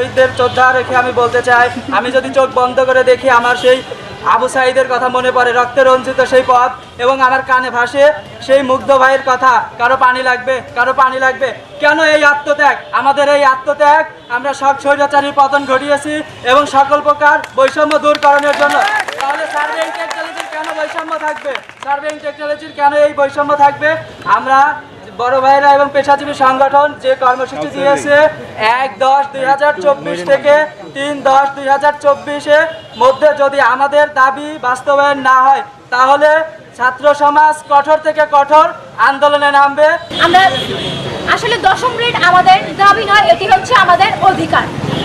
শহীদদের শ্রদ্ধা রেখে আমি বলতে চাই, আমি যদি চোখ বন্ধ করে দেখি আমার সেই আবু সাইদের কথা মনে পড়ে, রক্তে রঞ্জিত সেই পথ এবং আমার কানে ভাসে সেই মুগ্ধ ভাইয়ের কথা, কারও পানি লাগবে, কারও পানি লাগবে। কেন এই আত্মত্যাগ? আমাদের এই আত্মত্যাগ, আমরা সব স্বৈরাচারীর পতন ঘটিয়েছি এবং সকল প্রকার বৈষম্য দূরকরণের জন্য। তাহলে সার্ভেইং টেকনোলজির কেন বৈষম্য থাকবে? সার্ভেইং টেকনোলজির কেন এই বৈষম্য থাকবে? আমরা বড় ভাইরা এবং পেশাজীবী সংগঠন যে কর্মসূচি দিয়েছে এক দশ দুই হাজার চব্বিশ থেকে তিন দশ দুই হাজার চব্বিশে মধ্যে যদি আমাদের দাবি বাস্তবায়ন না হয় তাহলে ছাত্র সমাজ কঠোর থেকে কঠোর আন্দোলনে নামবে। আমরা আসলে দশম গ্রেড আমাদের দাবি নয় এটি হচ্ছে আমাদের অধিকার।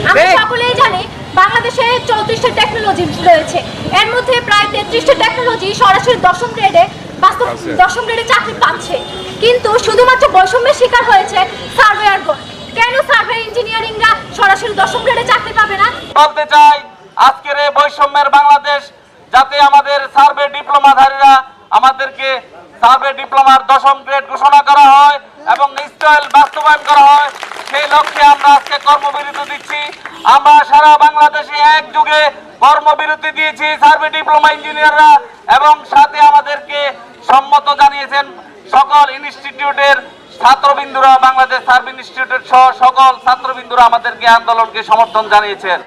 আমরা সকলেই জানি বাংলাদেশে চৌত্রিশটা টেকনোলজি রয়েছে। এর মধ্যে প্রায় তেত্রিশটা টেকনোলজি সরাসরি দশম গ্রেডে বাস্তব দশম গ্রেডে চাকরি পাচ্ছে। কিন্তু শুধুমাত্র বৈষম্যের শিকার হয়েছে সার্ভেয়ারগণ কেন সার্ভে ইঞ্জিনিয়ারিংরা সরাসরি দশম গ্রেডে চাকরি পাবে না? বলতে চাই, আজকের এই বৈষম্যের বাংলাদেশ, যাতে আমাদের সার্ভে ডিপ্লোমাধারীরা আমাদেরকে সার্ভে ডিপ্লোমার দশম গ্রেড ঘোষণা করা হয় এবং ইসরায়েল বাস্তবায়ন করা হয়, সেই লক্ষ্যে আমরা আজকে কর্মবিরতি দিচ্ছি। আমরা সারা বাংলাদেশে এক যুগে কর্মবিরতি দিয়েছি সার্ভে ডিপ্লোমা ইঞ্জিনিয়াররা এবং সাথে আমাদেরকে সম্মত জানিয়েছেন সকল ইনস্টিটিউটের ছাত্রবিন্দুরা বাংলাদেশ সার্ভ ইনস্টিটিউটের সহ সকল ছাত্রবিন্দুরা আমাদেরকে আন্দোলনকে সমর্থন জানিয়েছেন।